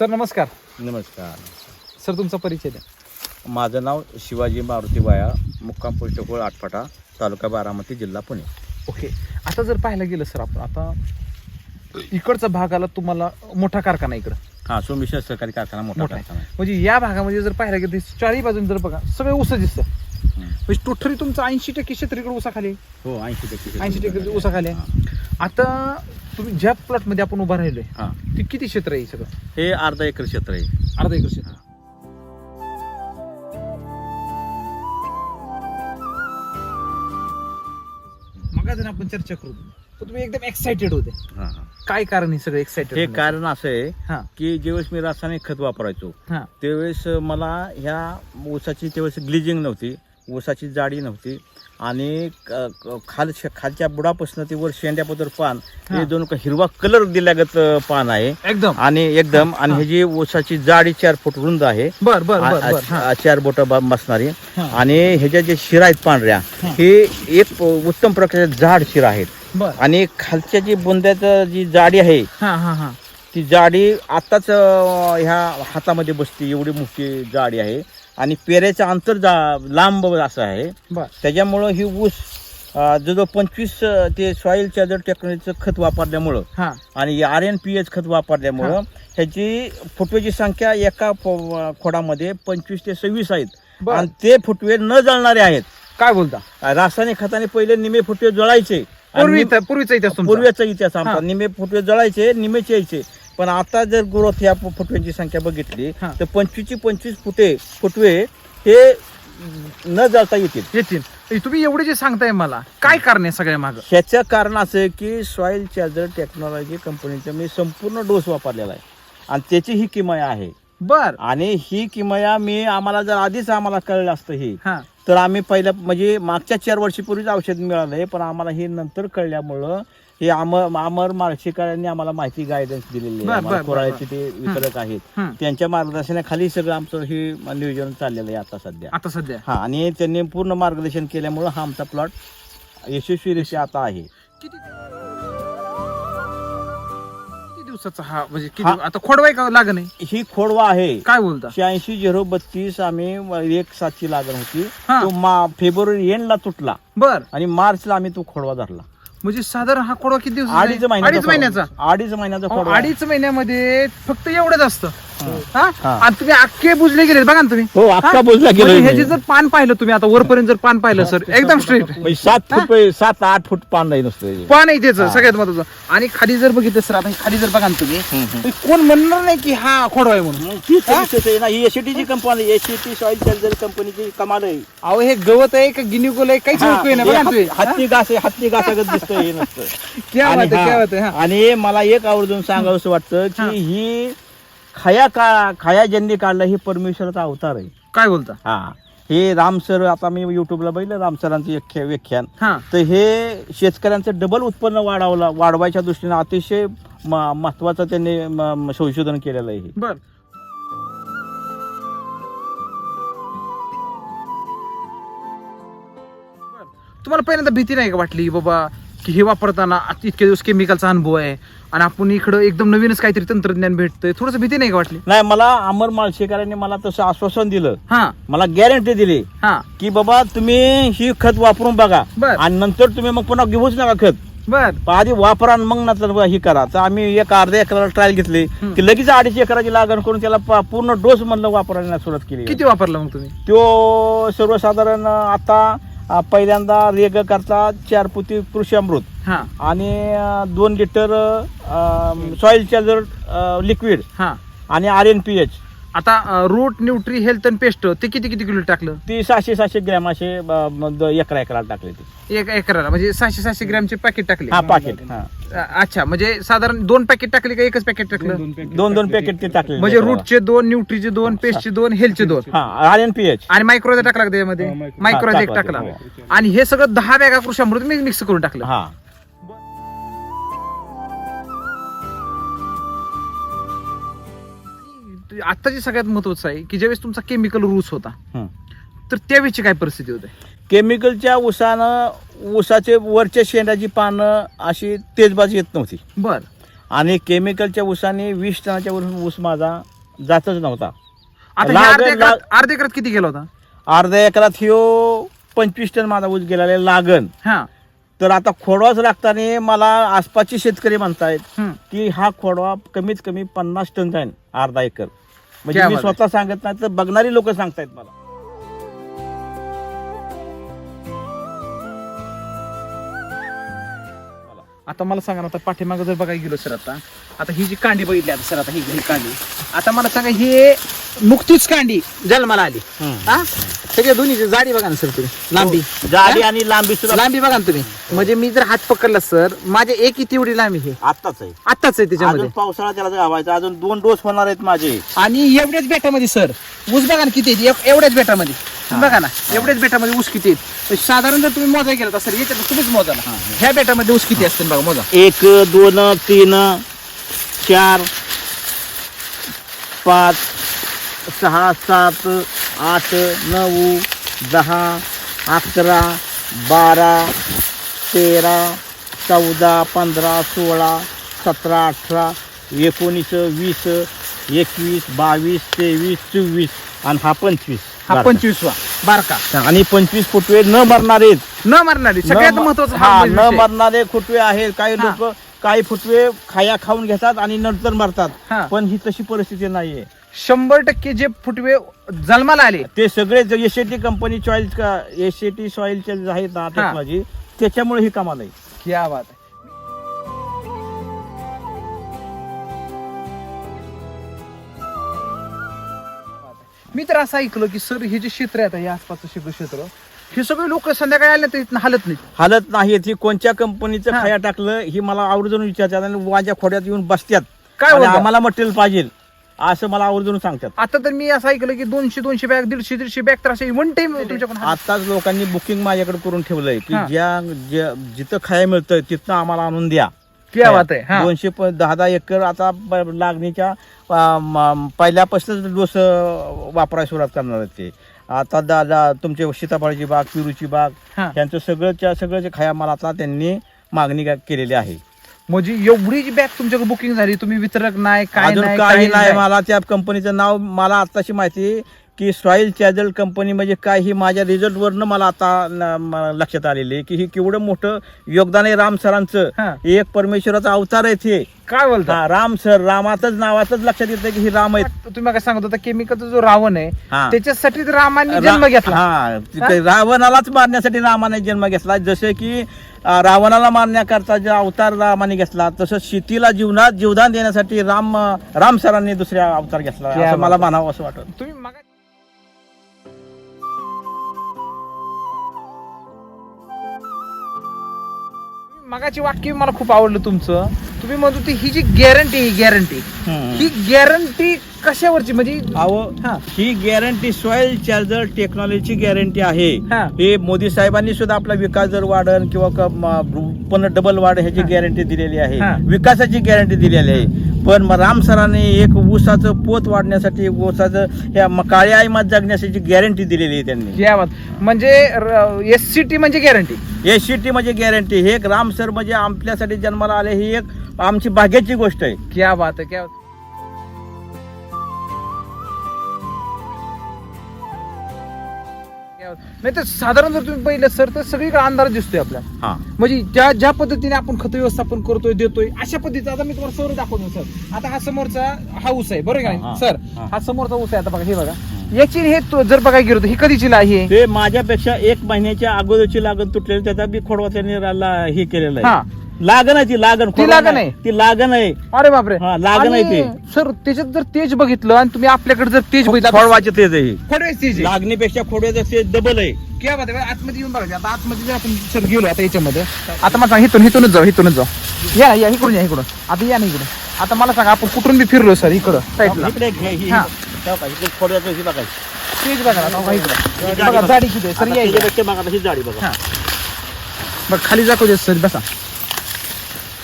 Sir नमस्कार नमस्कार sir तुमचा परिचय द्या माझं नाव शिवाजी मारुती वाया मुक्काम पोस्टकोळ आठपाटा तालुका बारामती जिल्हा पुणे ओके आता जर पाहायला गेलं सर आपण आता इकडचा भाग आला तुम्हाला मोठा कारखाना इकडं हां सोमेश्वर सहकारी कारखाना मोठा मोठा आहे. कारखाना आहे. म्हणजे या भागामध्ये जर पाहायला गेलं तर चारही बाजून जर बघा सगळे ऊस दिसतं. म्हणजे टोटली तुमचं ऐंशी टक्के क्षेत्र इकडे ऊसाखाली आहे. हो ऐंशी टक्के ऐंशी टक्के ऊसाखाली आहे. आता तुम्ही ज्या प्लॉटमध्ये आपण उभा राहिलोय हां ते किती क्षेत्र आहे हे सगळं? हे अर्धा एकर क्षेत्र आहे. अर्धा एकर क्षेत्र. मग आपण चर्चा करू. तर तुम्ही एकदम एक्साइटेड होते. हां हां. काय कारण हे सगळं एक्साइटेड हे कारण असं आहे हा. की ज्यावेळेस मी रासायनिक खत वापरायचो हा. त्यावेळेस मला ह्या ऊसाची त्यावेळेस ग्लिजिंग नव्हती ऊसाची जाडी नव्हती. आणि खाल खालच्या बुडापासून ते वर शेंड्यापत्र पान हा. दोन हिरवा कलर दिल्यागत पान आहे. एकदम. आणि एकदम आणि हा. ह्याची ऊसाची जाडी चार फूट रुंद आहे. बर बर चार बोट बसणारी. आणि ह्याच्या जे शिरा आहेत पांढऱ्या हा. एक उत्तम प्रकारचे जाड शिरा आहेत. आणि खालच्या जी बुंद्याचं जी जाडी आहे ती जाडी आताच ह्या हातामध्ये बसते एवढी मोठी जाडी आहे. आणि पेऱ्याचं अंतर जा लांब असं आहे. त्याच्यामुळं ही ऊस जवळजवळ पंचवीस ते सॉईल चार्जर टेक्नॉलॉजीचं खत वापरल्यामुळं हा. आणि आर एन पी एच खत वापरल्यामुळं ह्याची फुटवेची संख्या एका खोडामध्ये पंचवीस ते सव्वीस आहेत. आणि ते फुटवे न जळणारे आहेत. काय बोलता? रासायनिक खताने पहिले निमे फुटवे जळायचे. पूर्वीचा इतिहास. पूर्वीचा इतिहास आमचा. निमे फुटवे जळायचे निमेचे यायचे पण आता जर ग्रोथ फु- फुटव्यांची संख्या बघितली हा. तर पंचवीसची पंचवीस फुटे फुटवे हे न जळता येतील. येतील. तुम्ही एवढे जे सांगताय मला काय कारण आहे सगळ्या माग? ह्याचं कारण असं आहे की सॉईल चार्जर टेक्नॉलॉजी कंपनीचा मी संपूर्ण डोस वापरलेला आहे. आणि त्याची ही किमया आहे. बर. आणि ही किमया मी आम्हाला जर आधीच आम्हाला कळलं असतं ही हा. तर आम्ही पहिल्या म्हणजे मागच्या चार वर्षीपूर्वीच औषध मिळालंय पण आम्हाला हे नंतर कळल्यामुळं हे अमर अमर मार्शिकारांनी आम्हाला माहिती गायडन्स दिलेली आहे. आम्हाला कोराळ्याचे ते वितरक आहेत. त्यांच्या मार्गदर्शनाखाली सगळं आमचं हे नियोजन चाललेलं आहे आता सध्या. आता सध्या? हा आणि त्यांनी पूर्ण मार्गदर्शन केल्यामुळं हा आमचा प्लॉट यशस्वीरित्या आता आहे. किती किती दिवसाचा हा म्हणजे किती हा. आता खोडवाय का लागण आहे? ही खोडवा आहे. काय बोलता? शहाऐंशी झिरो बत्तीस आम्ही एक सातची लागण होती. हा. तो मा फेब्रुवारी एंडला तुटला. बर. आणि मार्चला आम्ही तो खोडवा धरला. म्हणजे साधारण हा खोडवा किती दिवस अडीच महिन्याचा अडीच महिन्याचा. खोडवा. अडीच महिन्याचा अहो, खोडवा अडीच महिन्यामध्ये फक्त एवढंच असतं. हा हा. आणि तुम्ही अख्खे बुजले गेले बघा ना तुम्ही हो अख्खा हा? बोलला गेलो म्हणजे ह्याचे जर पान पाहिलं तुम्ही आता वरपर्यंत जर पान पाहिलं सर एकदम स्ट्रेट म्हणजे सात फूट सात आठ फूट पान नाही नुसतं पान आहे त्याचं. सगळ्यात महत्वाचं आणि खाली जर बघितलं सर आता हे खाली जर बघा ना तुम्ही. तर कोण म्हणणार नाही की हा खोडवा आहे म्हणून आहे ही एसीटीची कंपनी एसीटी सॉइल चार्जर कंपनीची कमाल आहे अहो हे गवत आहे का गिनिकोल आहे काहीच हा, ओळखू येईना. हे बघा ना तुम्ही हत्ती- हत्ती घास आहे हत्ती घासागत दिसतं हे नसतं क्या आणि आहे, क्या बात आहे, हा. आणि मला एक आवर्जून सांगावं वाटतं. की ही खया का खया ज्यांनी काढलं हे परमेश्वराचा अवतार आहे. काय बोलता? हा. हे राम सर आता मी युट्यूबला बघितलं राम सरांचं एक खे- व्याख्यान. हा. तर हे शेतकऱ्यांचं डबल उत्पन्न वाढवला वाढवायच्या दृष्टीने अतिशय म- महत्वाचं त्यांनी म- म- संशोधन केलेलं आहे हे. बर. तुम्हाला पहिल्यांदा भीती नाही का वाटली बाबा की हे वापरताना आता इतके दिवस केमिकलचा अनुभव आहे? आणि आपण इकडं एकदम नवीनच काहीतरी तंत्रज्ञान भेटतंय. थोडस भीती नाही का वाटली? नाही मला अमर माळशेकरांनी मला तसं आश्वासन दिलं. हा. मला गॅरंटी दिली हा. की बाबा तुम्ही ही खत वापरून बघा. बर. आणि नंतर तुम्ही मग पुन्हा घेऊच नका खत. बर. पण आधी वापरा आणि मग नंतर ही करा. तर आम्ही एक अर्ध्या एकराला ट्रायल घेतली. की लगेच अडीच एकराची लागण करून त्याला प- पूर्ण डोस मधलं वापरायला सुरुवात केली. किती वापरलं मग तुम्ही? तो सर्वसाधारण आता अं, पहिल्यांदा रेग करता चार पुती कृषी अमृत. हा. आणि अं, दोन लिटर सॉइल चार्जर लिक्विड हा. आणि आर एन पी एच आता root nutri health and paste ते किती किती किलो टाकलं? ती सहाशे सहाशे ग्रॅम असे अं, म- द- एकरा एकराला टाकले ते. एक एकराला म्हणजे सहाशे सहाशे ग्रॅमचे पॅकेट टाकले. हा पाकिट हा. अ, अच्छा म्हणजे साधारण दोन पॅकेट टाकले का एकच पॅकेट टाकलं? दोन दोन पॅकेट ते टाकले. म्हणजे रूटचे दोन न्यूट्रीचे दोन पेस्टचे दोन हेल्थचे दोन. हा आर एन पी एच आणि मायक्रोजा टाकला का त्याच्यामध्ये? मायक्रोजा एक टाकला, टाकला आणि हे सगळं दहा बॅगा कृषी अमृत मी मिक्स करून टाकलं. हा. आताची सगळ्यात महत्वाचं आहे की ज्यावेळेस तुमचा केमिकल रूस होता हं. तर त्यावेळेची काय परिस्थिती होते? केमिकलच्या ऊसानं ऊसाचे वरच्या शेंडाची पानं अशी तेजबाजी येत नव्हती. बर. आणि केमिकलच्या ऊसाने वीस टनाच्या वर ऊस माझा जातच नव्हता. आता लाग- अर्ध्या लाग- एकरात अर्ध्या एकरात किती गेला होता? अर्ध्या एकरात ह्यो पंचवीस टन माझा ऊस गेलेला आहे लागण हा. तर आता खोडवाच लागताना मला आसपासचे शेतकरी म्हणतायत हम्म. की हा खोडवा कमीत कमी पन्नास टन जाईल अर्धा एकर म्हणजे क्या मी बात. स्वतः सांगत नाही तर बघणारी लोक सांगतायत मला आता मला सांगा ना आता पाठीमागं जर बघायला गेलो सर आता आता ही जी कांडी बघितली आता सर आता ही ही कांडी. आता मला सांगा ही नुकतीच कांडी जन्माला आली. हा? सगळ्या दोन्हीची जाडी बघा ना सर तुम्ही लांबी. हो. जाडी आणि लांबी सुद्धा. लांबी बघा ना तुम्ही. म्हणजे मी जर हात पकडला सर माझे एक इथे एवढी लांबी हे आत्ताच आहे. आत्ताच आहे त्याच्यामध्ये. पावसाळा त्याला गावायचा अजून दोन डोस होणार आहेत माझे. आणि एवढ्याच बेटामध्ये सर ऊस बघा ना किती आहेत. एव- एवढ्याच बेटामध्ये. बघा ना एवढ्याच बेटामध्ये ऊस किती आहेत. तर साधारण जर तुम्ही मोजा गेला तर सर याच्यात तुम्हीच मोजा ना. ह्या बेटामध्ये ऊस किती असतील बघा मोजा. एक दोन तीन चार पाच सहा सात आठ नऊ दहा अकरा बारा तेरा चौदा पंधरा सोळा सतरा अठरा एकोणीस वीस एकवीस बावीस तेवीस चोवीस आणि हा पंचवीस हा पंचवीसवा बारका. आणि पंचवीस फुटवे न मरणारे आहेत. न मारणारी सगळ्यात न- महत्वाचं हा हा न. मरणारे फुटवे आहेत. काही हा. लोक काही फुटवे खाया खाऊन घेतात आणि नंतर हा. मरतात पण ही तशी परिस्थिती नाहीये. शंभर टक्के जे फुटवे जन्माला आले. ते सगळे एस टी कंपनी चॉईल एस टी सॉइलचे जे आहेत ना टेक्नॉलॉजी त्याच्यामुळे ही कमाल आहे क्या बात आहे. तर असं ऐकलं की सर हे जे क्षेत्र आहे आता हे आसपासचं सगळं क्षेत्र हे सगळे लोक संध्याकाळी आले तर इथनं हालत नाही हालत नाही ही कोणत्या कंपनीचं हा. खाया टाकलं ही मला आवर्जून विचारतात आणि माझ्या खोड्यात येऊन बसतात काय आणि बोलता? आम्हाला मटेरियल पाहिजे असं मला आवर्जून सांगतात आता तर मी असं ऐकलं की दोनशे दोनशे बॅग दीडशे दीडशे बॅग तर असे वन टाइम तुमच्याकडून हालत. आताच लोकांनी बुकिंग माझ्याकडे करून ठेवलंय की हा. ज्या ज्या- जिथं खाया मिळतं तिथं आम्हाला आणून द्या क्या बात आहे हा. दोनशे प- दहा दहा एकर आता ब- लागणीच्या अं, म- पहिल्यापासूनच डोस वापरायला सुरुवात करणार आहेत ते आता दा दा- तुमचे सीताफळाची बाग पिरूची बाग हा. त्यांचं सगळंच्या सगळं जे खाया मला आता त्यांनी मागणी का- केलेली आहे म्हणजे एवढी जी बॅग तुमच्याकडे बुकिंग झाली तुम्ही वितरक नाही काय अजून नाही काही नाही मला त्या कंपनीचं नाव मला आताशी माहिती की सॉईल चॅजल कंपनी म्हणजे काय ही माझ्या रिझल्टवरनं मला आता लक्षात आलेली आहे की ही केवढं मोठं योगदान आहे राम सरांचं. एक परमेश्वराचा अवतार आहे ते काय बोलता? हा राम सर रामातच नावातच लक्षात येतं की ही राम आहेत. तुम्ही काय सांगत होता केमिकलचा जो रावण आहे. त्याच्यासाठी रामाने जन्म घेतला. हा रावणालाच मारण्यासाठी रामाने जन्म घेतला. जसे की रावणाला मारण्याकरता जो अवतार रामाने घेतला तसं शेतीला जीवनात जीवदान देण्यासाठी राम राम सरांनी दुसऱ्या अवतार घेतला. असं मला. म्हणावं असं वाटत. तुम्ही मगाची वाक्य मला खूप आवडलं तुमचं तुम्ही म्हणत होते ही जी गॅरंटी ही गॅरंटी ही गॅरंटी कशावरची म्हणजे अहो हा. ही गॅरंटी सॉइल चार्जर टेक्नॉलॉजीची गॅरंटी आहे हा. हे मोदी साहेबांनी सुद्धा आपला विकास जर वाढन किंवा क- म- पुन्हा डबल वाढ ह्याची हा. गॅरंटी दिलेली आहे हा. विकासाची गॅरंटी दिलेली आहे पण मग राम सरांनी एक ऊसाचं पोत वाढण्यासाठी ऊसाचं ह्या म- काळ्या आईमात जगण्यासाठी गॅरंटी दिलेली आहे त्यांनी. या बात म्हणजे एस सी टी म्हणजे गॅरंटी एस सी टी म्हणजे गॅरंटी हे एक राम सर म्हणजे आपल्यासाठी जन्माला आले ही एक आमची भाग्याची गोष्ट आहे. क्या बात आहे क्या बात. नाही तर साधारण जर तुम्ही पाहिलं सर तर सगळीकडे अंधार दिसतोय आपल्याला हा. म्हणजे ज्या ज्या पद्धतीने आपण खत व्यवस्थापन करतोय देतोय अशा पद्धतीचा आता मी तुम्हाला सर दाखवतो सर. आता हा समोरचा हा ऊस आहे बरोबर हा, का हा, सर हा. हा समोरचा ऊस आहे आता बघा हे बघा. याची हे तो- जर बघायला गेलो तर ही कधीची ला आहे? ते माझ्यापेक्षा एक महिन्याच्या अगोदरची लागण तुटलेली त्याचा बी खोडवा त्यांनी रा- हे केलेलं हा. आहे लागण आहे ती लागण खोडवा लागण नाही. आहे? ती लागण आहे अरे बापरे हा, लागण आहे आणि ते. सर त्याच्यात जर तेज बघितलं आणि तुम्ही आपल्याकडे जर तेज बघितलं खोडवाचे तेच आहे खोडवायचं तेज आहे. लागणीपेक्षा खोडव्याचं तेज डबल आहे क्या बात आहे बघा, आतमध्ये येऊन बघा आता आतमध्ये जर आपण सर गेलो आता याच्यामध्ये आता मला सांगा इथून इथूनच जाऊ इथूनच जाऊ या या इकडून या इकडून आता या ना इकडून आता मला सांगा आपण कुठून बी फिरलो सर इकडं साईडला इकडे घे, ही- हा. इकडे हे बघायचं तेज बघा बघा इकडं जाडी बघा बघा. जाडी किती आहे सर आता या इकडं. त्याच्यापेक्षा बघा, ही जाडी बघा. बघ खाली जातो सर बसा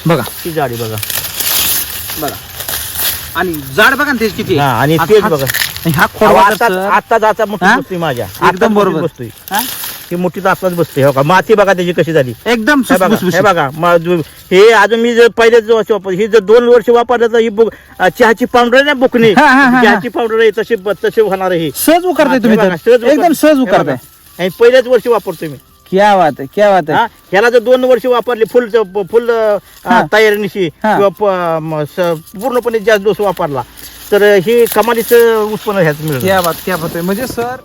बघा. ही जाडी बघा. बघा. आणि जाड बघा ना तेज किती हा, आहे. आणि हा- बघा. आणि हा खोडवा आता जाता मोठी हा? बसतोय माझ्या. एकदम बरोबर. बसतोय हा? ही मोठी तासाच बसते हो का? माती बघा त्याची कशी झाली. एकदम हे बघा सुसबुसबुशीत. हे बघा. मा- जो- हे अजून मी जर पहिलेच वर्ष वापर ही जर दोन वर्ष वापरलं तर ही बुक अं, चहाची पावडर नाही बुकणी हा, हा, हा, चहाची पावडर आहे तशी तसे होणार आहे ही. सहज उकारताय तुम्ही तर. एकदम सहज उकारताय. हे पहिल्याच वर्षी वापरतोय मी. क्या बात आहे क्या बात आहे हा, ह्याला जर दोन वर्ष वापरली फुल फुल हा. तयारीनिशी हा. किंवा प- म- स- पूर्णपणे जास्त डोस वापरला तर हे कमालीचं उत्पन्न ह्याच मिळतं क्या बात क्या बात आहे म्हणजे सर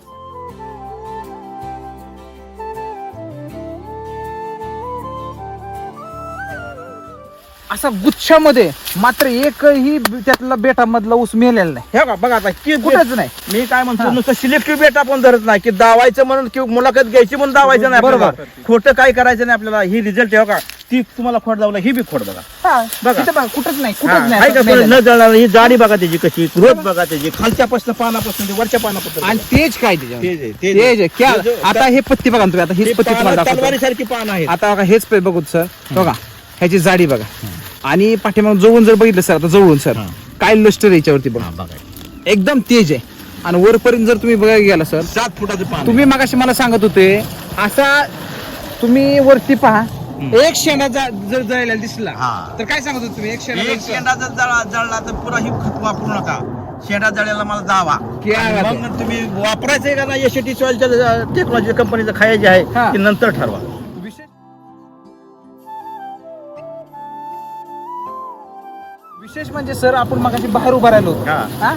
असा गुच्छामध्ये मात्र एकही त्यातला बेटामधला ऊस मेलेला नाही. हे बघा आता की कुठेच नाही. मी काय म्हणतो हा. नुसतं सिलेक्टिव्ह बेट आपण धरत नाही की दावायचं म्हणून किंवा मुलाखत घ्यायची म्हणून दावायचं नाही बरोबर. आपल्याला खोटं काय करायचं नाही आपल्याला ही रिझल्ट आहे का ती तुम्हाला खोट दावला ही बी खोट बघा. हा, बघा. बघा, कुठंच नाही हा, कुठंच नाही आहे का कोणी. न जळणार ही जाडी बघा त्याची कशी ग्रोथ बघा त्याची खालच्यापासून पानापासून ते वरच्या पानापासून आणि तेज काय त्याच्यावर? तेज आहे, तेज तेज आहे. क्या तेज आहे. आता हे पत्ती बघा ना तुम्ही आता हीच पत्ती तुम्हाला दाखवतो. तलवारीसारखी पान आहेत. आता बघा हेच पे बघू सर. बघा. ह्याची जाडी बघा. आणि पाठीमाग जवळून जर बघितलं सर आता जवळून सर हा. काय लष्टर आहे याच्यावरती बघा. बघा. एकदम तेज आहे. आणि वरपर्यंत जर तुम्ही बघायला गेला सर सात फुटाचं पान. तुम्ही मागाशी मला सांगत होते असा तुम्ही वरती पहा. एक शेंडा जा- जर जळायला दिसला हा. तर काय सांगत होते तुम्ही? एक शेंडा एक जर- शेंडा जर जळा जळला तर पुरा ही खत वापरू नका. शेंडा जळायला मला जावा. क्या मग तुम्ही वापरायचंय का नाही एसटी सॉइलच्या टेक्नॉलॉजी कंपनीचं खायचे हा. आहे ते नंतर ठरवा. विशेष म्हणजे सर आपण मागाशी बाहेर उभा राहिलो होतो हा. हा?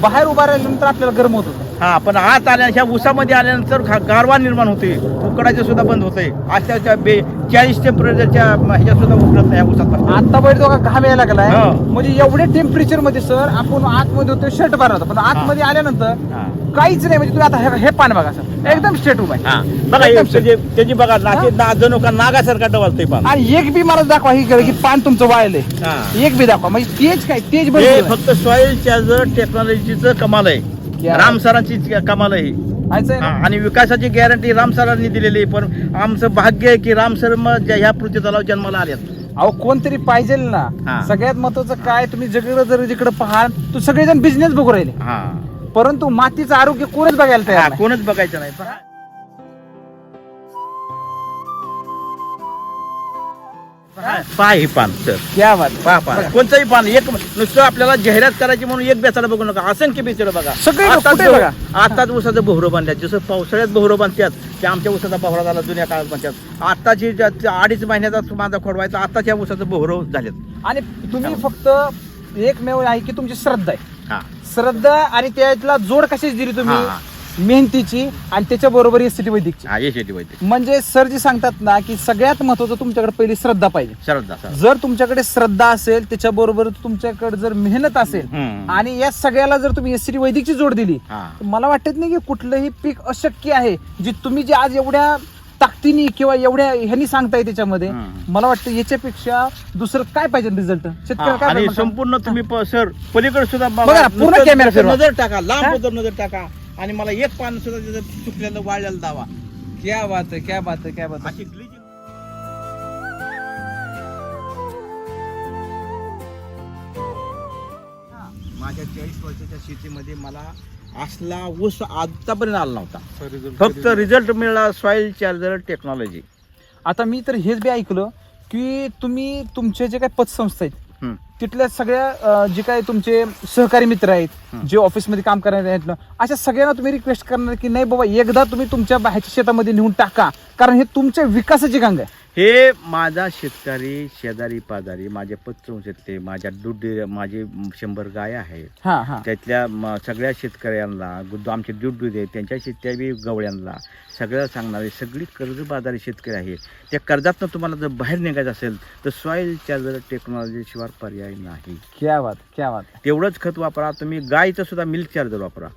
बाहेर उभा राहिल्यानंतर आपल्याला गरम होत होतं हा पण आत आल्या ह्या उसामध्ये आल्यानंतर गारवा निर्माण होते उकडायचं सुद्धा बंद होते अशाच्या बे चाळीस टेम्परेचरच्या ह्याच्यात सुद्धा उकडत नाही ह्या उसात आता बैठ दोघा घाम यायला लागलाय हो. म्हणजे एवढे टेम्परेचरमध्ये सर आपण आतमध्ये होतो शर्ट मारत होतो पण आतमध्ये आल्यानंतर हा. काहीच नाही म्हणजे तुम्ही आता हे- हे पान बघा सर. एकदम स्ट्रेट उभा आहे. हा. बघा हे त्याची त्याची बघा नाचे ना जणू का नागासारखा डवलतोय पान. आणि एक बी मला दाखवा ही की पान तुमचं वाळलंय. हा. एक बी दाखवा म्हणजे तेज काय तेज हे बरोबर आहे. फक्त सॉइल चार्जर टेक्नॉलॉजीचं कमाल आहे. क्या? राम सरांची कमाल आहे हा? आणि विकासाची गॅरंटी राम सरांनी दिलेली आहे पण आमचं भाग्य आहे की राम सर मग ज्या- ह्या पृथ्वी तलाव जन्माला आल्यात अहो कोणतरी पाहिजे ना. सगळ्यात महत्वाचं काय तुम्ही जगडं जर जिकडे पाहाल तर सगळेजण बिझनेस बघू राहिले. हा. परंतु मातीचं आरोग्य कोणच बघायला तयार हा, नाही. कोणच बघायचं नाही. पहा. पहा पहा हे पान सर. क्या बात पहा पहा. कोणतंही पान एक नुसतं आपल्याला जाहिरात करायची म्हणून एक बेचारा बघू नका. असंख्य बेचारा बघा. सगळे आताच कुठे बघा? आताच उसाचं बोहरं बांधल्यात जसं पावसाळ्यात बोहरं बांधतात ते आमच्या उसाचा बोहरा झाला जुन्या काळात बांधतात आताची ज्या- त्या अडीच महिन्याचा माझा खोडवायचा आताच्या उसाचं बोहरं झालेत. आणि तुम्ही फक्त एकमेव आहे की तुमची श्रद्धा आहे. हा श्रद्धा आणि त्यातला जोड कशाची दिली तुम्ही. मेहनतीची आणि त्याच्या बरोबर एस टी वैदिकची हा ये शेती वैद्य म्हणजे सर जी सांगतात ना की सगळ्यात महत्वाचं तुमच्याकडे पहिली श्रद्धा पाहिजे श्रद्धा श्रद्धा. जर तुमच्याकडे श्रद्धा असेल त्याच्याबरोबर तुमच्याकडे जर मेहनत असेल हम्म. आणि या सगळ्याला जर तुम्ही एस टी वैदिकची जोड दिली हा तर मला वाटत नाही की कुठलंही पीक अशक्य आहे जी तुम्ही जे आज एवढ्या ताकदीने किंवा एवढ्या ह्यांनी सांगताय त्याच्यामध्ये हम्म. मला वाटतं याच्यापेक्षा दुसरं काय पाहिजे रिझल्ट शेतकऱ्याला हा, काय आणि पाहिजे? संपूर्ण तुम्ही प- सर पलीकडे सुद्धा बघा. बघा ना, पूर्ण नुसतं- कॅमेरा नुसतं फिरवा. नजर टाका लांब? पदर नजर टाका आणि मला एक पान सुद्धा त्याचं चुकलेलं वाळलेलं दावा क्या बात आहे क्या बात आहे क्या बात आहे अशी glitching- माझ्या चाळीस वर्षाच्या शेतीमध्ये मला असला ऊस आतापर्यंत आला नव्हता. फक्त रिझल्ट मिळाला. सॉइल चार्जर टेक्नॉलॉजी आता मी तर हेच बी ऐकलं की तुम्ही तुमचे जे काही पतसंस्था आहेत हम्म. तिथल्या सगळ्या अं, जे काही तुमचे सहकारी मित्र आहेत. जे ऑफिसमध्ये काम करणारे आहेत ना अशा सगळ्यांना तुम्ही रिक्वेस्ट करणार की नाही बाबा एकदा तुम्ही तुमच्या बाहेरच्या शेतामध्ये नेऊन टाका. कारण हे तुमच्या विकासाची गंग आहे. हे माझा शेतकरी शेजारी पाजारी माझे पत्रवंशातले माझ्या दूध माझे शंभर गाय आहेत हा हा. त्यातल्या म- सगळ्या शेतकऱ्यांना आमचे दूध दूध आहे त्यांच्या शेतकरी गवळ्यांना सगळं सांगणारे सगळी कर्जबाजारी शेतकरी आहे. त्या कर्जातनं तुम्हाला जर बाहेर निघायचं असेल तर सॉईल चार्जर टेक्नॉलॉजी शिवाय पर्याय नाही. क्या बात क्या बात. तेवढंच खत वापरा तुम्ही गायचं सुद्धा मिल्क चार्जर वापरा.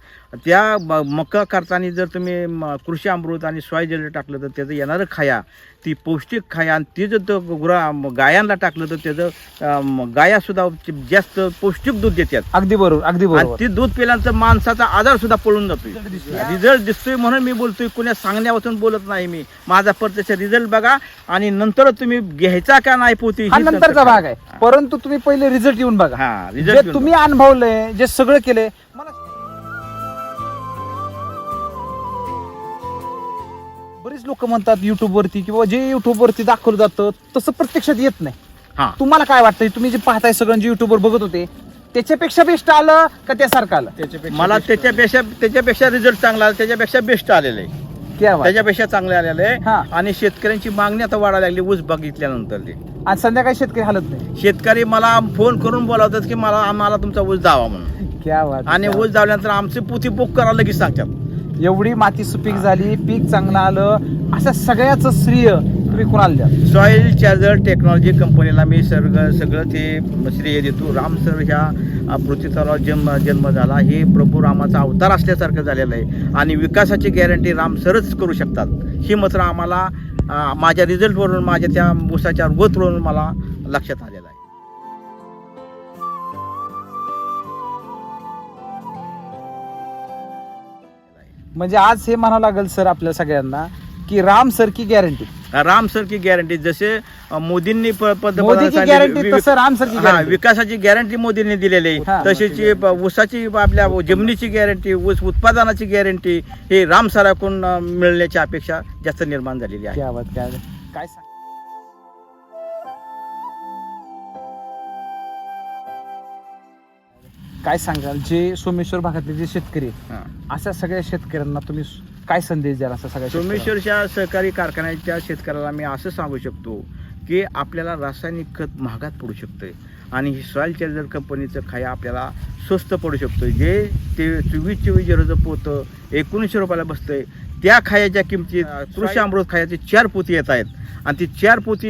त्या म- मका करताना जर तुम्ही म- कृषी अमृत आणि सॉय जेल टाकलं तर त्याचं येणारं खाया ती पौष्टिक खाया आणि ते जर गुरा गायांना टाकलं तर त्याचं अं, गाया सुद्धा जास्त पौष्टिक दूध देतात अगदी बरोबर अगदी आणि बरोबर. ते दूध पिल्यानंतर माणसाचा आजार सुद्धा पळून जातोय. रिझल्ट दिसतोय. म्हणून मी बोलतोय कुण्या सांगण्यापासून बोलत नाही मी. माझा प्रत्यक्ष रिझल्ट बघा आणि नंतर तुम्ही घ्यायचा का नाही पोती नंतरचा नंतर भाग आहे. परंतु तुम्ही पहिले रिझल्ट येऊन बघा. हा रिझल्ट तुम्ही अनुभवलंय जे सगळं केलंय मला बरीच लोक म्हणतात युट्यूब वरती किंवा जे युट्यूब वरती दाखवलं जातं तसं प्रत्यक्षात येत नाही. हा. तुम्हाला काय वाटतं तुम्ही जे पाहताय सगळं जे युट्यूबवर बघत होते त्याच्यापेक्षा बेस्ट आलं का त्यासारखं आलं? मला त्याच्यापेक्षा त्याच्यापेक्षा रिझल्ट चांगला आला त्याच्यापेक्षा बेस्ट आलेलं आहे. क्या बात. त्याच्यापेक्षा चांगले आलेलं हा. आहे आणि शेतकऱ्यांची मागणी आता वाढायला लागली ऊस बघितल्यानंतर ते. आणि संध्याकाळी शेतकरी हालत नाही. शेतकरी मला फोन करून बोलावतात की मला आम्हाला तुमचा ऊस दावा म्हणून. क्या बात. आणि ऊस दावल्यानंतर आमची पुती बुक करायला लगेच सांगतात. एवढी माती सुपीक झाली पीक चांगलं आलं अशा सगळ्याच श्रेय तुम्ही कोणाला द्या? सॉइल चार्जर टेक्नॉलॉजी कंपनीला मी सगळं सगळं ते श्रेय देतो. राम सर ह्या पृथ्वीतला जन्म जन्म झाला. हे प्रभू रामाचा अवतार असल्यासारखं झालेलं आहे. आणि विकासाची गॅरंटी राम सरच करू शकतात. ही मात्र आम्हाला माझ्या रिझल्टवरून माझ्या त्या ऊसाच्या ग्रोथवरून मला लक्षात आले म्हणजे आज हे म्हणावं लागेल सर आपल्या सगळ्यांना की राम सर की गॅरंटी राम सर की गॅरंटी जसे मोदींनी मोदीची गॅरंटी तसं राम गॅरंटी विकासाची गॅरंटी मोदींनी दिलेली. हा. आहे तशीची ऊसाची आपल्या जमिनीची गॅरंटी ऊस उत्पादनाची गॅरंटी हे राम सराकडून मिळण्याची अपेक्षा जास्त निर्माण झालेली आहे. क्या बात काय काय सांग काय सांगाल जे सोमेश्वर भागातले जे शेतकरी आहेत, हा. अशा सगळ्या शेतकऱ्यांना तुम्ही काय संदेश द्याल असा सगळ्या शेतकऱ्यांना? सोमेश्वरच्या सहकारी कारखान्याच्या शेतकऱ्याला मी असं सांगू शकतो की आपल्याला रासायनिक खत महागात पडू शकतंय आणि ही सॉईल चार्जर कंपनीचं खाया आपल्याला स्वस्त पडू शकतो जे ते चोवीस चोवीस झिरोचं पोतं एकोणीसशे रुपयाला बसतंय त्या खायाच्या किमतीत कृषी अमृत खायाचे चार पोती येत आहेत आणि ती चार पोती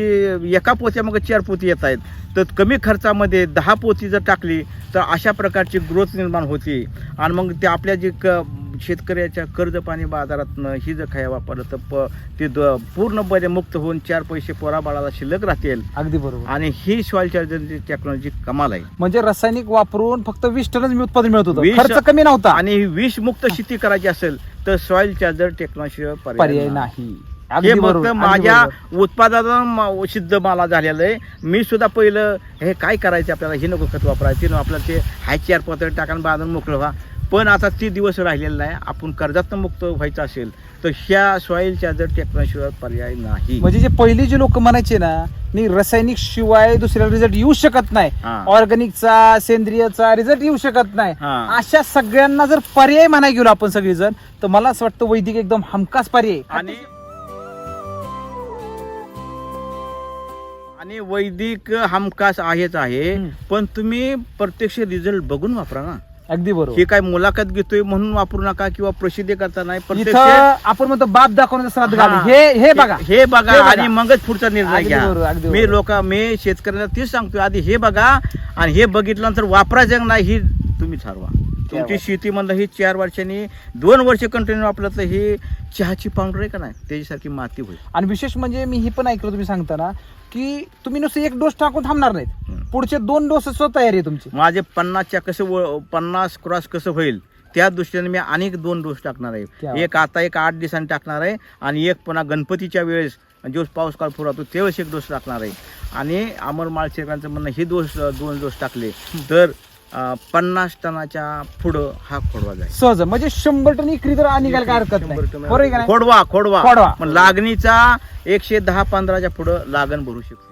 एका पोत्यामागे चार पोती येत आहेत तर कमी खर्चामध्ये दहा पोती जर टाकली तर अशा प्रकारची ग्रोथ निर्माण होती. आणि मग ते आपल्या जे क शेतकऱ्याच्या कर्ज पाणी बाजारातनं ही जर खाया वापरलं तर प ते द- पूर्णपणे मुक्त होऊन चार पैसे पोरा बाळाला शिल्लक राहतील. अगदी बरोबर. आणि ही सॉइल चार्जरची टेक्नॉलॉजी कमाल आहे. म्हणजे रासायनिक वापरून फक्त वीस टनच मी उत्पादन मिळत होतं. खर्च कमी नव्हता. आणि ही विषमुक्त शेती करायची असेल तर सॉइल चार्जर टेक्नॉलॉजी पर्याय नाही. हे फक्त माझ्या बरोबर. उत्पादनात सिद्ध मला झालेलं आहे मी सुद्धा पहिलं हे काय करायचं आपल्याला हे नको खत वापरायचे आपल्याला ते हाय चार पत्र टाकून बांधून मोकळं व्हा पण आता ते दिवस राहिलेला नाही आपण कर्जात मुक्त व्हायचं असेल तर ह्या सॉईल चार्जर टेक्नॉलॉजीवर पर्याय नाही म्हणजे जे पहिली जे लोक म्हणायचे ना नाही रासायनिक शिवाय दुसऱ्या रिझल्ट येऊ शकत नाही. ऑर्गॅनिकचा सेंद्रियचा रिझल्ट येऊ शकत नाही. अशा सगळ्यांना जर पर्याय म्हणाय गेलो आपण सगळेजण तर मला असं वाटतं वैदिक एकदम हमखास पर्याय. आणि आणि वैदिक हमखास आहेच आहे. पण तुम्ही प्रत्यक्ष रिझल्ट बघून वापरा ना अगदी बरोबर हे काय मुलाखत घेतोय म्हणून वापरू नका किंवा प्रसिद्धी करता नाही प्रत्यक्ष इथं आपण म्हणतो बाप दाखवण्याचा श्राद्ध हा. घाल हे हे बघा हे बघा हे बघा. आणि मगच पुढचा निर्णय अगदी घ्या अगदी मी बरोबर. लोक मी शेतकऱ्यांना तेच सांगतो आधी हे बघा आणि हे बघितल्यानंतर वापरायचं नाही ही तुम्ही ठरवा तुमची बात. शेती म्हणलं ही चार वर्षांनी दोन वर्ष कंटिन्यू वापरलं तर ही चहाची पावडर आहे का नाही त्याच्यासारखी माती होईल. आणि विशेष म्हणजे मी हे पण ऐकलं तुम्ही सांगताना की तुम्ही नुसतं एक डोस टाकून थांबणार नाहीत. पुढचे दोन डोस तयारी आहे तुमची. माझे पन्नासच्या कसं व- पन्नास क्रॉस कसं होईल त्या दृष्टीने मी अनेक दोन डोस टाकणार आहे. एक आता एक आठ दिवसांनी टाकणार आहे आणि एक पुन्हा गणपतीच्या वेळेस जो पाऊस काळ फुरातो त्यावेळेस एक डोस टाकणार आहे. आणि अमर माळशेकरांचं म्हणणं हे डोस दोन डोस टाकले तर पन्नास टनाच्या पुढं हा खोडवा जाईल. सहज. म्हणजे शंभर टन इकरी तर निघायला काय हरकत नाही. बरोबर आहे का नाही? खोडवा खोडवा. खोडवा. पण लागणीचा एकशे दहा पंधराच्या पुढं लागण भरू शकते.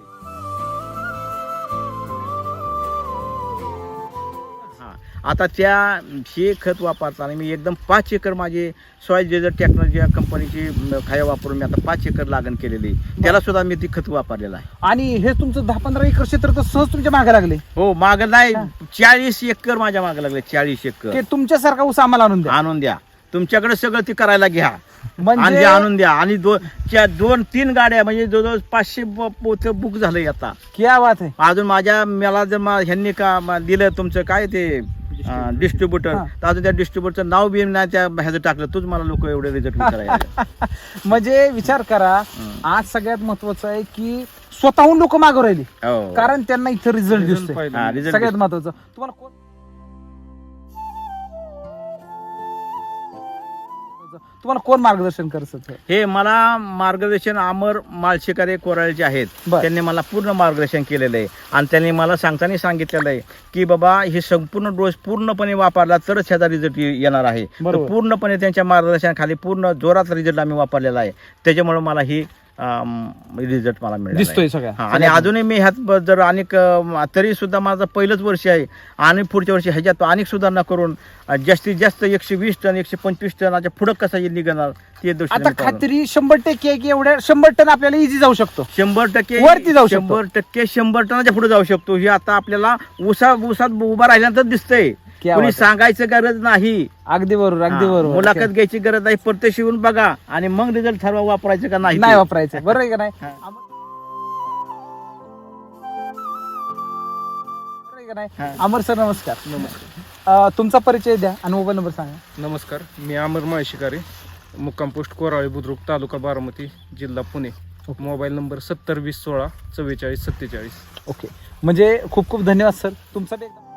आता त्या हे खत वापरताना मी एकदम पाच एकर माझी सॉईल जेजर टेक्नॉलॉजी या कंपनीची खाया वापरून मी आता पाच एकर लागण केलेली. त्याला सुद्धा मी ती खत वापरलेलं आहे. आणि हे तुमचं दहा पंधरा एकर क्षेत्र तर सहज तुमच्या मागे लागले. हो माग नाही. चाळीस एकर माझ्या मागे लागले चाळीस एकर. की तुमच्यासारखा ऊस आम्हाला आणून द्या. आणून द्या. तुमच्याकडे सगळं ते करायला घ्या. म्हणजे ते आणून द्या. आणि दोन तीन गाड्या म्हणजे जवळजवळ पाचशे पोत बुक झालंय आता. क्या बात आहे. अजून माझ्या मला जर ह्यांनी का दिलं तुमचं काय ते डिस्ट्रीब्युटर. तर अजून त्या डिस्ट्रीब्युटरचं नाव बी नाही त्या ह्याचं टाकलं तूच मला लोक एवढे रिझल्ट म्हणजे विचार करा. आज सगळ्यात महत्वाचं आहे की स्वतःहून लोक मागं राहिली हो. कारण त्यांना इथं रिझल्ट result सगळ्यात. महत्वाचं तुम्हाला कोण तुम्हाला कोण मार्गदर्शन करत? हे मला मार्गदर्शन अमर माळशेकारे कोराळचे आहेत. त्यांनी मला पूर्ण मार्गदर्शन केलेलं आहे आणि त्यांनी मला सांगताना सांगितलेलं आहे की बाबा हे संपूर्ण डोस पूर्णपणे वापरला तरच ह्याचा रिझल्ट येणार आहे. पूर्णपणे त्यांच्या मार्गदर्शनाखाली पूर्ण जोरात रिझल्ट आम्ही वापरलेला आहे त्याच्यामुळे मला ही रिझल्ट मला मिळाला दिसतोय सगळ्या. हा, आणि अजूनही मी ह्यात जर अनेक तरी सुद्धा माझं पहिलंच वर्ष आहे. आणि पुढच्या वर्षी ह्याच्यात अनेक सुधारणा करून अ, जास्तीत जास्त एकशे वीस टन एकशे पंचवीस टनाच्या पुढं कसा निघणार ते दृष्टीने आता मी. खात्री शंभर टक्के आहे की एवढ्या शंभर टन आपल्याला इझी जाऊ शकतो. शंभर टक्के वरती जाऊ शकतो. शंभर टक्के शंभर टनाच्या पुढे जाऊ शकतो. हे आता आपल्याला उसा उसात उभा राहिल्यानंतर दिसतंय. क्या कोणी बात आहे. सांगायचं गरज नाही. अगदी बरोबर अगदी हा, बरोबर. मुलाखत घ्यायची गरज नाही प्रत्यक्ष येऊन बघा. आणि मग रिझल्ट ठरवा वापरायचं का नाही नाही ते. वापरायचं. बरोबर आहे का नाही? हा. आम- बरोबर आहे का नाही? हा. अमर सर नमस्कार. नमस्कार तुमचा परिचय द्या आणि मोबाईल नंबर सांगा. नमस्कार मी अमर माळशिकारी मुक्काम पोस्ट कोराळे बुद्रुक तालुका बारामती जिल्हा पुणे. मोबाईल नंबर सत्तर वीस सोळा चव्वेचाळीस सत्तेचाळीस. ओके म्हणजे खूप खूप धन्यवाद सर. तुमचा बी एकदा